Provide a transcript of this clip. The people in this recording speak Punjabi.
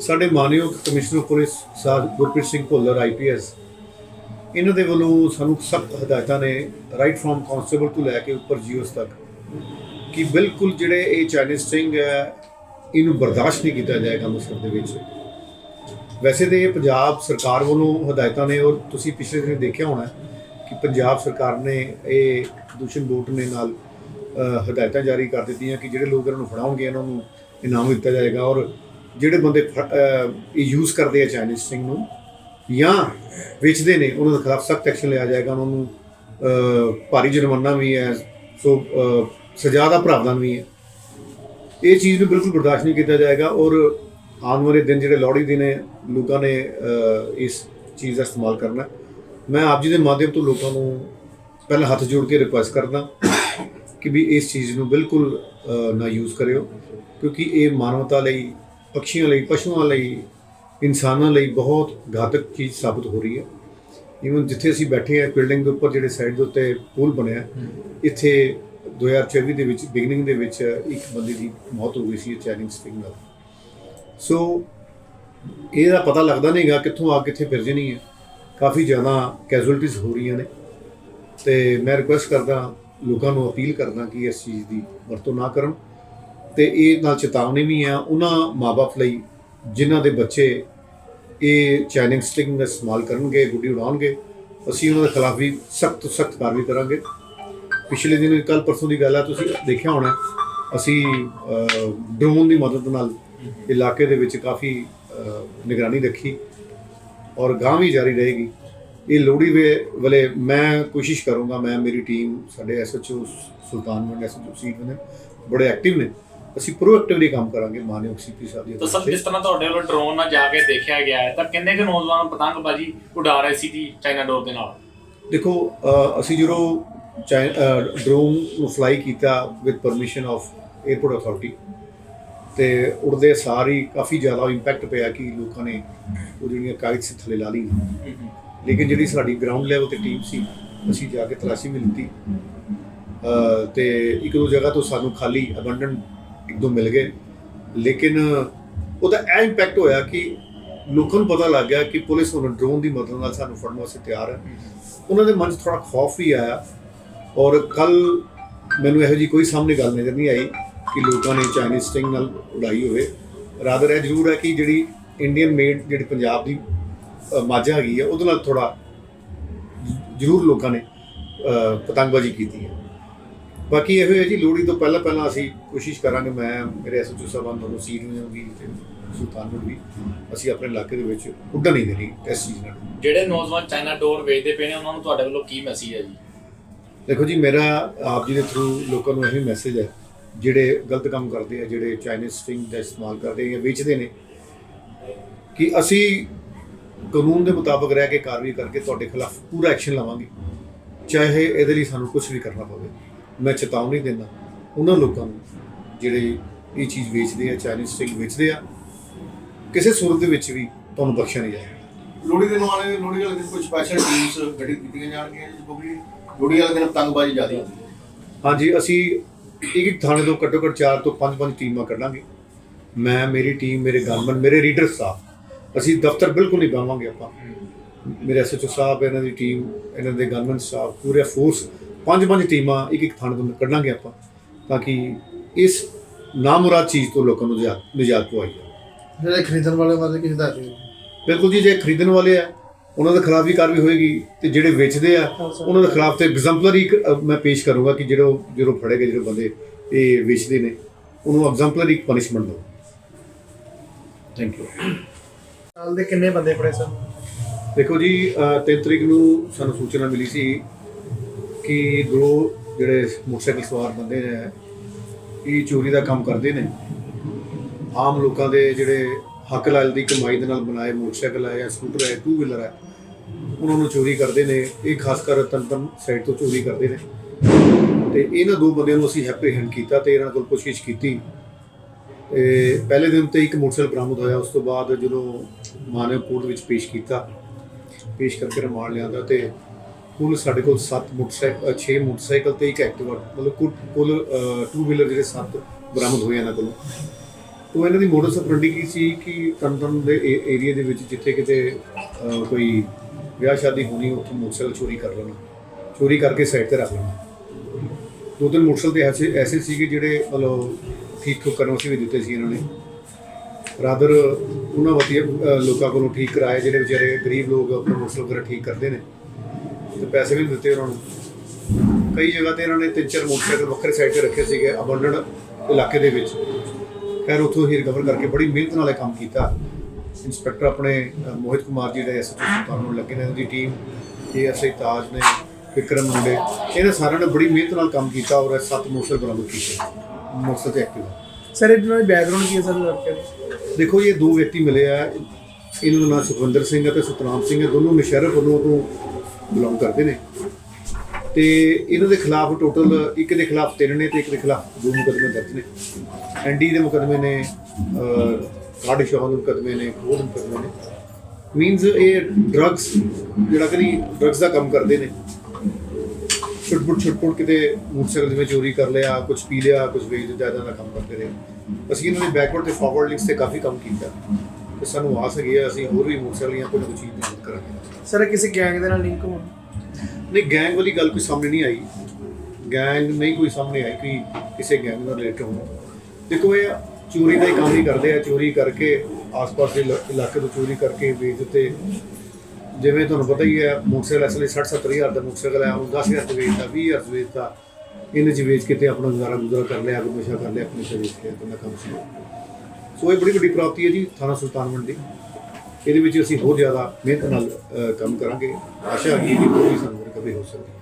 ਸਾਡੇ ਮਾਨਯੋਗ ਕਮਿਸ਼ਨਰ ਪੁਲਿਸ ਸਾਹਿਬ ਗੁਰਪ੍ਰੀਤ ਸਿੰਘ ਭੁੱਲਰ ਆਈਪੀਐਸ ਇਹਨਾਂ ਦੇ ਵੱਲੋਂ ਸਾਨੂੰ ਸਖਤ ਹਦਾਇਤਾਂ ਨੇ ਰਾਈਟ ਫਰਮ ਕਾਂਸਟੇਬਲ ਤੋਂ ਲੈ ਕੇ ਉੱਪਰ ਜੀਓਸ ਤੱਕ ਕਿ ਬਿਲਕੁਲ ਜਿਹੜੇ ਇਹ ਚਾਈਨੀਜ਼ ਸਟਿੰਗ ਹੈ, ਇਹਨੂੰ ਬਰਦਾਸ਼ਤ ਨਹੀਂ ਕੀਤਾ ਜਾਏਗਾ ਅੰਮ੍ਰਿਤਸਰ ਦੇ ਵਿੱਚ। ਵੈਸੇ ਤੇ ਇਹ ਪੰਜਾਬ ਸਰਕਾਰ ਵੱਲੋਂ ਹਦਾਇਤਾਂ ਨੇ ਔਰ ਤੁਸੀਂ ਪਿਛਲੇ ਦਿਨ ਦੇਖਿਆ ਹੋਣਾ ਕਿ ਪੰਜਾਬ ਸਰਕਾਰ ਨੇ ਇਹ ਪ੍ਰਦੂਸ਼ਣ ਬੋਰਡ ਨੇ ਨਾਲ ਹਦਾਇਤਾਂ ਜਾਰੀ ਕਰ ਦਿੱਤੀਆਂ ਕਿ ਜਿਹੜੇ ਲੋਕ ਇਹਨਾਂ ਨੂੰ ਫੜਾਉਣਗੇ, ਇਹਨਾਂ ਨੂੰ ਇਨਾਮ ਦਿੱਤਾ ਜਾਏਗਾ ਔਰ ਜਿਹੜੇ ਬੰਦੇ ਫ- ਯੂਜ਼ ਕਰਦੇ ਆ ਚਾਈਨੀਜ਼ ਸਿੰਘ ਨੂੰ ਜਾਂ ਵੇਚਦੇ ਨੇ ਉਹਨਾਂ ਦੇ ਖਿਲਾਫ ਸਖਤ ਐਕਸ਼ਨ ਲਿਆ ਜਾਏਗਾ ਉਹਨਾਂ ਨੂੰ ਭਾਰੀ ਜੁਰਮਾਨਾ ਵੀ ਹੈ ਸੋ ਅ, ਸਜ਼ਾ ਦਾ ਪ੍ਰਾਵਧਾਨ ਵੀ ਹੈ। ਇਹ ਚੀਜ਼ ਨੂੰ ਬਿਲਕੁਲ ਬਰਦਾਸ਼ਤ ਨਹੀਂ ਕੀਤਾ ਜਾਏਗਾ ਔਰ ਆਉਣ ਵਾਲੇ ਦਿਨ ਜਿਹੜੇ ਲੋਹੜੀ ਦਿਨ ਨੇ ਲੋਕਾਂ ਨੇ ਇਸ ਚੀਜ਼ ਦਾ ਇਸਤੇਮਾਲ ਕਰਨਾ। ਮੈਂ ਆਪ ਜੀ ਦੇ ਮਾਧਿਅਮ ਤੋਂ ਲੋਕਾਂ ਨੂੰ ਪਹਿਲਾਂ ਹੱਥ ਜੋੜ ਕੇ ਰਿਕੁਐਸਟ ਕਰਦਾ ਕਿ ਵੀ ਇਸ ਚੀਜ਼ ਨੂੰ ਬਿਲਕੁਲ ਨਾ ਯੂਜ਼ ਕਰਿਓ ਕਿਉਂਕਿ ਇਹ ਮਾਨਵਤਾ ਲਈ ਪਕਸ਼ੀਆਂ ਲਈ ਪਸ਼ੂਆਂ ਲਈ ਇਨਸਾਨਾਂ ਲਈ ਬਹੁਤ ਘਾਤਕ ਚੀਜ਼ ਸਾਬਤ ਹੋ ਰਹੀ ਹੈ। ਇਵਨ ਜਿੱਥੇ ਅਸੀਂ ਬੈਠੇ ਹਾਂ ਬਿਲਡਿੰਗ ਦੇ ਉੱਪਰ ਜਿਹੜੇ ਸਾਈਡ ਦੇ ਉੱਤੇ ਪੁਲ ਬਣਿਆ ਇੱਥੇ 2024 ਦੇ ਵਿੱਚ ਬਿਗਨਿੰਗ ਦੇ ਵਿੱਚ ਇੱਕ ਬੰਦੇ ਦੀ ਮੌਤ ਹੋ ਗਈ ਸੀ ਚਾਈਨਿੰਗ ਸਟਿੰਗ ਨਾਲ। ਸੋ ਇਹਦਾ ਪਤਾ ਲੱਗਦਾ ਨਹੀਂਗਾ ਕਿੱਥੋਂ ਆ ਕਿੱਥੇ ਫਿਰ ਜਾਣੀ ਹੈ। ਕਾਫੀ ਜ਼ਿਆਦਾ ਕੈਜੁਅਲਟੀਜ਼ ਹੋ ਰਹੀਆਂ ਨੇ। ਤੇ ਮੈਂ ਰਿਕੁਐਸਟ ਕਰਦਾ ਲੋਕਾਂ ਨੂੰ ਅਪੀਲ ਕਰਦਾ ਕਿ ਇਸ ਚੀਜ਼ ਦੀ ਵਰਤੋਂ ਨਾ ਕਰਨ। ਤੇ ਇਹ ਨਾਲ ਚੇਤਾਵਨੀ ਵੀ ਆ, ਉਹਨਾਂ ਮਾਪੇ ਲਈ ਜਿਨ੍ਹਾਂ ਦੇ ਬੱਚੇ ਇਹ ਚੈਨਿੰਗ ਸਟਿੰਗ ਦਾ ਇਸਤੇਮਾਲ ਕਰਨਗੇ, ਗੁੱਡੀ ਉਡਾਉਣਗੇ, ਅਸੀਂ ਉਹਨਾਂ ਦੇ ਖਿਲਾਫ ਵੀ ਸਖਤ ਸਖਤ ਕਾਰਵਾਈ ਕਰਾਂਗੇ। ਪਿਛਲੇ ਦਿਨ ਕੱਲ ਪਰਸੋਂ ਦੀ ਗੱਲ ਆ, ਤੁਸੀਂ ਦੇਖਿਆ ਹੋਣਾ, ਅਸੀਂ ਡਰੋਨ ਦੀ ਮਦਦ ਨਾਲ ਇਲਾਕੇ ਦੇ ਵਿੱਚ ਕਾਫੀ ਨਿਗਰਾਨੀ ਰੱਖੀ ਔਰ ਗਾਂ ਵੀ ਜਾਰੀ ਰਹੇਗੀ। ਇਹ ਲੋਹੜੀ ਵੇ, ਵੇਲੇ ਮੈਂ ਕੋਸ਼ਿਸ਼ ਕਰੂੰਗਾ, ਮੈਂ, ਮੇਰੀ ਟੀਮ ਸਾਡੇ ਐਸਐਚਓ ਸੁਲਤਾਨਵੰਡ ਐਸਐਚਓ ਸੀਟ ਨੇ ਬੜੇ ਐਕਟਿਵ ਨੇ। ਅਸੀਂ ਪ੍ਰੋਐਕਟਿਵਲੀ ਕੰਮ ਕਰਾਂਗੇ ਮਾਨਯੋਗ ਸੀਪੀ ਸਾਹਿਬ ਦੀ ਤਾਂ ਸਰ ਜਿਸ ਤਰ੍ਹਾਂ ਤੁਹਾਡੇ ਵੱਲੋਂ ਡਰੋਨ ਨਾਲ ਜਾ ਕੇ ਦੇਖਿਆ ਗਿਆ ਹੈ ਤਾਂ ਕਿੰਨੇ ਕੁ ਨੌਜਵਾਨ ਪਤੰਗਬਾਜ਼ੀ ਉਡਾ ਰਹੇ ਸੀ ਜੀ ਚਾਈਨਾ ਡੋਰ ਦੇ ਨਾਲ? ਦੇਖੋ ਅਸੀਂ ਜਦੋਂ ਡਰੋਨ ਨੂੰ ਫਲਾਈ ਕੀਤਾ with permission of airport authority ਤੇ ਉੜਦੇ ਸਾਰੀ ਕਾਫੀ ਜ਼ਿਆਦਾ ਇੰਪੈਕਟ ਪਿਆ ਕਿ ਲੋਕਾਂ ਨੇ ਉਹ ਜਿਹੜੀਆਂ ਕਾਗਜ਼ ਸੀ ਥੱਲੇ ਲਾ ਲਈ ਲੇਕਿਨ ਜਿਹੜੀ ਸਾਡੀ ਗਰਾਊਂਡ ਲੈਵਲ ਤੇ ਟੀਮ ਸੀ ਅਸੀਂ ਜਾ ਕੇ ਤਲਾਸ਼ੀ ਵੀ ਲਿੱਤੀ। ਅ, ਤੇ ਇੱਕ ਦੋ ਜਗ੍ਹਾ ਤੋਂ ਸਾਨੂੰ ਖਾਲੀ ਅਬੰਡਨ ਇੱਕ ਦੋ ਮਿਲ ਗਏ। ਲੇਕਿਨ ਉਹਦਾ ਇਹ ਇੰਪੈਕਟ ਹੋਇਆ ਕਿ ਲੋਕਾਂ ਨੂੰ ਪਤਾ ਲੱਗ ਗਿਆ ਕਿ ਪੁਲਿਸ ਹੁਣ ਡਰੋਨ ਦੀ ਮਦਦ ਨਾਲ ਸਾਨੂੰ ਫੜਨ ਵਾਸਤੇ ਤਿਆਰ ਹੈ। ਉਹਨਾਂ ਦੇ ਮਨ 'ਚ ਥੋੜਾ ਖੌਫ ਵੀ ਆਇਆ। ਔਰ ਕੱਲ ਮੈਨੂੰ ਇਹੋ ਜੀ ਕੋਈ ਸਾਹਮਣੇ ਗੱਲ ਨਜ਼ਰ ਨਹੀਂ ਆਈ ਕਿ ਲੋਕਾਂ ਨੇ ਚਾਈਨੀਜ਼ ਸਟਿੰਗ ਨਾਲ ਉਡਾਈ ਹੋਵੇ। ਰਾਦਰ ਇਹ ਜ਼ਰੂਰ ਹੈ ਕਿ ਜਿਹੜੀ ਇੰਡੀਅਨ ਮੇਡ ਜਿਹੜੀ ਪੰਜਾਬ ਦੀ ਮਾਝਾ ਹੈਗੀ ਹੈ ਉਹਦੇ ਨਾਲ ਥੋੜਾ ਜ਼ਰੂਰ ਲੋਕਾਂ ਨੇ ਪਤੰਗਬਾਜ਼ੀ ਕੀਤੀ ਹੈ। ਬਾਕੀ ਇਹੋ ਹੈ ਜੀ ਲੋਹੜੀ ਤੋਂ ਪਹਿਲਾਂ ਪਹਿਲਾਂ ਅਸੀਂ ਕੋਸ਼ਿਸ਼ ਕਰਾਂਗੇ ਮੈਂ ਮੇਰੇ ਐਸਓਚਓ ਸਾਹਿਬਾਨ ਤੁਹਾਨੂੰ ਸੀਟ ਵੀ ਤੇ ਸੁਲਤਾਨਪੁਰ ਵੀ ਅਸੀਂ ਆਪਣੇ ਇਲਾਕੇ ਦੇ ਵਿੱਚ ਉੱਡਣ ਨਹੀਂ ਦੇਣੀ ਇਸ ਚੀਜ਼ ਨਾਲ। ਜਿਹੜੇ ਨੌਜਵਾਨ ਚਾਈਨਾ ਡੋਰ ਵੇਚਦੇ ਪਏ ਨੇ ਉਹਨਾਂ ਨੂੰ ਤੁਹਾਡੇ ਵੱਲੋਂ ਕੀ ਮੈਸੇਜ ਹੈ ਜੀ? ਦੇਖੋ ਜੀ ਮੇਰਾ ਆਪ ਜੀ ਦੇ ਥਰੂ ਲੋਕਾਂ ਨੂੰ ਇਹੀ ਮੈਸੇਜ ਹੈ ਜਿਹੜੇ ਗਲਤ ਕੰਮ ਕਰਦੇ ਆ ਜਿਹੜੇ ਚਾਈਨੀਜ਼ ਸਟਿੰਗ ਦਾ ਇਸਤੇਮਾਲ ਕਰਦੇ ਆ ਜਾਂ ਵੇਚਦੇ ਨੇ ਕਿ ਅਸੀਂ ਕਾਨੂੰਨ ਦੇ ਮੁਤਾਬਕ ਰਹਿ ਕੇ ਕਾਰਵਾਈ ਕਰਕੇ ਤੁਹਾਡੇ ਖਿਲਾਫ ਪੂਰਾ ਐਕਸ਼ਨ ਲਵਾਂਗੇ ਚਾਹੇ ਇਹਦੇ ਲਈ ਸਾਨੂੰ ਕੁਝ ਵੀ ਕਰਨਾ ਪਵੇ। ਮੈਂ ਚੇਤਾਵਨੀ ਦਿੰਦਾ ਉਹਨਾਂ ਲੋਕਾਂ ਨੂੰ ਜਿਹੜੇ ਇਹ ਚੀਜ਼ ਵੇਚਦੇ ਆ ਚਾਈਨੀਜ਼ ਸਟਿੰਗ ਵੇਚਦੇ ਆ ਕਿਸੇ ਸੂਰਤ ਦੇ ਵਿੱਚ ਵੀ ਤੁਹਾਨੂੰ ਬਖਸ਼ਿਆ ਨਹੀਂ ਜਾਏਗਾ। ਲੋਹੜੀ ਦੇ ਨਾਲੇ ਲੋਹੜੀ ਵਾਲੇ ਦਿਨ ਕੋਈ ਸਪੈਸ਼ਲ ਟੀਮਸ ਗੱਡੀ ਕੀਤੀਆਂ ਜਾਣਗੀਆਂ ਕਿਉਂਕਿ ਲੋਹੜੀ ਵਾਲੇ ਦਿਨ ਪਤੰਗਬਾਜ਼ੀ ਜ਼ਿਆਦਾ ਹੁੰਦੀ ਹੈ। ਹਾਂਜੀ ਅਸੀਂ ਇੱਕ ਇੱਕ ਥਾਣੇ ਤੋਂ ਘੱਟੋ ਘੱਟ 4 ਤੋਂ 5-5 ਟੀਮਾਂ ਕੱਢਾਂਗੇ। ਮੈਂ ਮੇਰੀ ਟੀਮ ਮੇਰੇ ਗਨਮੈਨ ਮੇਰੇ ਰੀਡਰ ਸਾਹਿਬ ਅਸੀਂ ਦਫ਼ਤਰ ਬਿਲਕੁਲ ਨਹੀਂ ਪਾਵਾਂਗੇ ਆਪਾਂ। ਮੇਰੇ ਐਸਐਚਓ ਸਾਹਿਬ ਇਹਨਾਂ ਦੀ ਟੀਮ ਇਹਨਾਂ ਦੇ ਗਨਮੈਨ ਸਾਹਿਬ ਪੂਰੇ ਫੋਰਸ ਪੰਜ ਪੰਜ ਟੀਮਾਂ ਇੱਕ ਇੱਕ ਥਾਣੇ ਤੋਂ ਕੱਢਾਂਗੇ ਆਪਾਂ ਤਾਂ ਕਿ ਇਸ ਨਾਮੁਰਾਦ ਚੀਜ਼ ਤੋਂ ਲੋਕਾਂ ਨੂੰ ਨਿਜਾਤ ਪਵਾਈ ਜਾਵੇ। ਜਿਹੜੇ ਖਰੀਦਣ ਵਾਲੇ ਬਾਰੇ ਕੀ ਹਦਾਇਤ ਹੈ ਬਿਲਕੁਲ ਜੀ ਜੇ ਖਰੀਦਣ ਵਾਲੇ ਆ ਉਹਨਾਂ ਦੇ ਖਿਲਾਫ ਵੀ ਕਾਰਵਾਈ ਹੋਏਗੀ ਤੇ ਜਿਹੜੇ ਵੇਚਦੇ ਆ ਉਹਨਾਂ ਦੇ ਖਿਲਾਫ ਤੇ ਐਗਜ਼ੈਂਪਲਰੀ ਮੈਂ ਪੇਸ਼ ਕਰੂੰਗਾ ਕਿ ਜਿਹੜੇ ਜਦੋਂ ਫੜੇ ਗਏ ਜਿਹੜੇ ਬੰਦੇ ਇਹ ਵੇਚਦੇ ਨੇ ਉਹਨੂੰ ਐਗਜ਼ੈਂਪਲਰੀ ਪਨਿਸ਼ਮੈਂਟ ਦਿਓ। ਥੈਂਕ ਯੂ ਸਾਲ ਦੇ ਕਿੰਨੇ ਬੰਦੇ ਫੜੇ ਸਨ? ਦੇਖੋ ਜੀ 3 ਤਰੀਕ ਨੂੰ ਸਾਨੂੰ ਸੂਚਨਾ ਮਿਲੀ ਸੀ ਕਿ ਦੋ ਜਿਹੜੇ ਮੋਟਰਸਾਈਕਲ ਸਵਾਰ ਬੰਦੇ ਨੇ, ਇਹ ਚੋਰੀ ਦਾ ਕੰਮ ਕਰਦੇ ਨੇ। ਆਮ ਲੋਕਾਂ ਦੇ ਜਿਹੜੇ ਹੱਕ ਲਾਲ ਦੀ ਕਮਾਈ ਦੇ ਨਾਲ ਬਣਾਏ ਮੋਟਰਸਾਈਕਲ ਹੈ ਜਾਂ ਸਕੂਟਰ ਹੈ ਟੂ ਵੀਲਰ ਹੈ, ਉਹਨਾਂ ਨੂੰ ਚੋਰੀ ਕਰਦੇ ਨੇ। ਇਹ ਖਾਸ ਕਰ ਤੰਤਨ ਸਾਈਡ ਤੋਂ ਚੋਰੀ ਕਰਦੇ ਨੇ। ਤੇ ਇਹਨਾਂ ਦੋ ਬੰਦਿਆਂ ਨੂੰ ਅਸੀਂ ਹੈਪਰੀਹੈਂਡ ਕੀਤਾ ਤੇ ਇਹਨਾਂ ਕੋਲ ਪੁੱਛਗਿੱਛ ਕੀਤੀ। ਤੇ ਪਹਿਲੇ ਦਿਨ ਤੇ ਇੱਕ ਮੋਟਰਸਾਈਕਲ ਬਰਾਮਦ ਹੋਇਆ, ਉਸ ਤੋਂ ਬਾਅਦ ਜਦੋਂ ਮਾਨਵ ਕੋਰਟ ਵਿੱਚ ਪੇਸ਼ ਕੀਤਾ, ਪੇਸ਼ ਕਰਕੇ ਰਿਮਾਂਡ ਲਿਆਂਦਾ ਤੇ ਕੁੱਲ ਸਾਡੇ ਕੋਲ 7 ਮੋਟਰਸਾਈਕਲ 6 ਮੋਟਰਸਾਈਕਲ ਤੇ ਇੱਕ ਐਕਟਿਵਾ, ਮਤਲਬ ਕੁੱਲ- ਟੂ ਵੀਲਰ ਜਿਹੜੇ 7 ਬਰਾਮਦ ਹੋਏ ਇਹਨਾਂ ਕੋਲੋਂ। ਤੋ ਇਹਨਾਂ ਦੀ ਮੋਡਸ ਆਪਰੈਂਡੀ ਕੀ ਸੀ ਕਿ ਤਰਨਤਾਰਨ ਦੇ ਏਰੀਆ ਦੇ ਵਿੱਚ ਜਿੱਥੇ ਕਿਤੇ ਕੋਈ ਵਿਆਹ ਸ਼ਾਦੀ ਹੋਣੀ, ਉੱਥੇ ਮੋਟਰਸਾਈਕਲ ਚੋਰੀ ਕਰ ਲੈਣਾ, ਚੋਰੀ ਕਰਕੇ ਸਾਈਡ ਤੇ ਰੱਖ ਲੈਣਾ। ਦੋ ਤਿੰਨ ਮੋਟਰਸਾਈਕਲ ਤੇ ਐਸੇ ਐਸੇ ਸੀਗੇ ਜਿਹੜੇ ਮਤਲਬ ਠੀਕ ਠੋਕ ਕਰਨ ਵਾਸਤੇ ਵੀ ਦਿੱਤੇ ਸੀ ਇਹਨਾਂ ਨੇ। ਰਾਦਰ ਉਹਨਾਂ ਵਧੀਆ ਲੋਕਾਂ ਕੋਲੋਂ ਠੀਕ ਕਰਾਏ ਜਿਹੜੇ ਵਿਚਾਰੇ ਗਰੀਬ ਲੋਕ ਆਪਣੇ ਮੋਟਰਸਾਈਕਲ ਵਗੈਰਾ ਠੀਕ ਕਰਦੇ ਨੇ। ਤੇ ਪੈਸੇ ਵੀ ਦਿੱਤੇ ਉਹਨਾਂ ਨੂੰ। ਕਈ ਜਗ੍ਹਾ ਤੇ ਇਹਨਾਂ ਨੇ ਤਿੰਨ ਚਾਰ ਮੋਟਰਸਾਈਕਲ ਵੱਖਰੇ ਸਾਈਡ ਤੇ ਰੱਖੇ ਸੀਗੇ ਅਬੰਡਡ ਇਲਾਕੇ ਦੇ ਵਿੱਚ। ਖੈਰ ਉੱਥੋਂ ਹੀ ਰਿਕਵਰ ਕਰਕੇ ਬੜੀ ਮਿਹਨਤ ਨਾਲ ਇਹ ਕੰਮ ਕੀਤਾ। ਇੰਸਪੈਕਟਰ ਆਪਣੇ ਮੋਹਿਤ ਕੁਮਾਰ ਜੀ ਦੇ ਐਸਐਚਓ ਸੁਲਤਾਨ ਨੂੰ ਲੱਗੇ ਨੇ ਇਹਨਾਂ ਦੀ ਟੀਮ ਏਐਸਆਈ ਤਾਜ ਨੇ ਵਿਕਰਮ ਮੁੰਡੇ। ਇਹਨਾਂ ਸਾਰਿਆਂ ਨੇ ਬੜੀ ਮਿਹਨਤ ਨਾਲ ਕੰਮ ਕੀਤਾ ਔਰ ਸੱਤ ਮੋਟਰਸਾਈਕਲ ਬਰਾਮਦ ਕੀਤੇ। ਮੋਟਰਸਾਈਕਲ ਤੇ ਐਕਟਿਵਾ ਸਰ ਇਹਨਾਂ ਦੀ ਬੈਕਗ੍ਰਾਉਂਡ ਕੀ ਹੈ ਸਰ ਲੜਕੇ ਦੀ ਦੇਖੋ ਇਹ ਦੋ ਵਿਅਕਤੀ ਮਿਲੇ ਆ। ਇਹਨਾਂ ਦਾ ਨਾਮ ਸੁਖਵਿੰਦਰ ਸਿੰਘ ਹੈ ਤੇ ਸਤਨਾਮ ਸਿੰਘ ਹੈ ਦੋਨੋਂ ਨਸ਼ਹਿਰੇ ਵੱਲੋਂ ਤੋਂ ਬਿਲੋਂਗ ਕਰਦੇ ਨੇ। ਤੇ ਇਹਨਾਂ ਦੇ ਖਿਲਾਫ ਟੋਟਲ ਇੱਕ ਦੇ ਖਿਲਾਫ ਤਿੰਨ ਨੇ ਤੇ ਇੱਕ ਦੇ ਖਿਲਾਫ ਦੋ ਮੁਕੱਦਮੇ ਦਰਜ ਨੇ। ਐਨਡੀ ਦੇ ਮੁਕੱਦਮੇ ਨੇ ਕਾਰਡ ਸ਼ੋਹਨ ਦੇ ਮੁਕੱਦਮੇ ਨੇ, ਹੋਰ ਮੁਕੱਦਮੇ ਨੇ। ਮੀਨਸ ਇਹ ਡਰੱਗਸ ਜਿਹੜਾ ਕਿ ਡਰੱਗਸ ਦਾ ਕੰਮ ਕਰਦੇ ਨੇ। ਛੁੱਟਪੁੱਟ ਛੁੱਟਪੁੱਟ ਕਿਤੇ ਮੋਟਰਸਾਈਕਲ ਜਿਵੇਂ ਚੋਰੀ ਕਰ ਲਿਆ ਕੁਝ ਪੀ ਲਿਆ ਕੁਝ ਵੇਚ ਜ਼ਿਆਦਾ ਦਾ ਕੰਮ ਕਰਦੇ ਰਹੇ। ਅਸੀਂ ਇਹਨਾਂ ਦੇ ਬੈਕਵਰਡ ਤੇ ਫਾਰਵਰਡ ਲਿੰਕਸ ਤੇ ਕਾਫੀ ਕੰਮ ਕੀਤਾ। ਤੇ ਸਾਨੂੰ ਆਸ ਹੈਗੀ ਆ ਅਸੀਂ ਹੋਰ ਵੀ ਮੋਟਰਸਾਈਕਲ ਜਾਂ ਕੋਈ ਨਾ ਕੋਈ ਚੀਜ਼ ਦੀ ਮਦਦ ਕਰਾਂਗੇ। ਸਰ ਕਿਸੇ ਗੈਂਗ ਦੇ ਨਾਲ ਲਿੰਕ ਹੋਣ? ਨਹੀਂ ਗੈਂਗ ਵਾਲੀ ਗੱਲ ਕੋਈ ਸਾਹਮਣੇ ਨਹੀਂ ਆਈ। ਗੈਂਗ ਨਹੀਂ ਕੋਈ ਸਾਹਮਣੇ ਆਈ ਕਿ ਕਿਸੇ ਗੈਂਗ ਨਾਲ ਰਿਲੇਟ ਹੋਣਾ। ਦੇਖੋ ਇਹ ਚੋਰੀ ਦਾ ਹੀ ਕੰਮ ਹੀ ਕਰਦੇ ਆ ਚੋਰੀ ਕਰਕੇ ਆਸ-ਪਾਸ ਦੇ ਇਲਾ- ਇਲਾਕੇ ਤੋਂ ਚੋਰੀ ਕਰਕੇ ਵੇਚ ਦਿੱਤੇ। ਜਿਵੇਂ ਤੁਹਾਨੂੰ ਪਤਾ ਹੀ ਹੈ ਮੋਟਰਸਾਈਕਲ ਅਸਲੀ 60 ਹਜ਼ਾਰ ਦਾ ਮੋਟਰਸਾਈਕਲ ਹੈ ਉਹ 10000 ਚ ਵੇਚਦਾ 20000 ਚ ਵੇਚਦਾ ਇਹਨੇ ਚ ਵੇਚ ਕੇ ਤੇ ਆਪਣਾ ਗੁਜ਼ਾਰਾ ਗੁਜ਼ਾਰਾ ਕਰ ਲਿਆ ਨਸ਼ਾ ਕਰ ਲਿਆ ਆਪਣੀ ਵੇਚ ਕੇ ਆਪਣਾ ਕੰਮ ਸੀ ਸੋ ਇਹ ਬੜੀ ਵੱਡੀ ਪ੍ਰਾਪਤੀ ਹੈ ਜੀ ਥਾਣਾ ਸੁਲਤਾਨਵੰਡ ਦੀ ਇਹਦੇ ਵਿੱਚ ਅਸੀਂ ਹੋਰ ਜ਼ਿਆਦਾ ਮਿਹਨਤ ਨਾਲ ਕੰਮ ਕਰਾਂਗੇ। ਆਸ਼ਾ ਹੈ ਕਿ ਕੋਈ ਸਾਨੂੰ ਰਿਕਵਰੀ ਹੋ ਸਕਦੀ। ਹੈ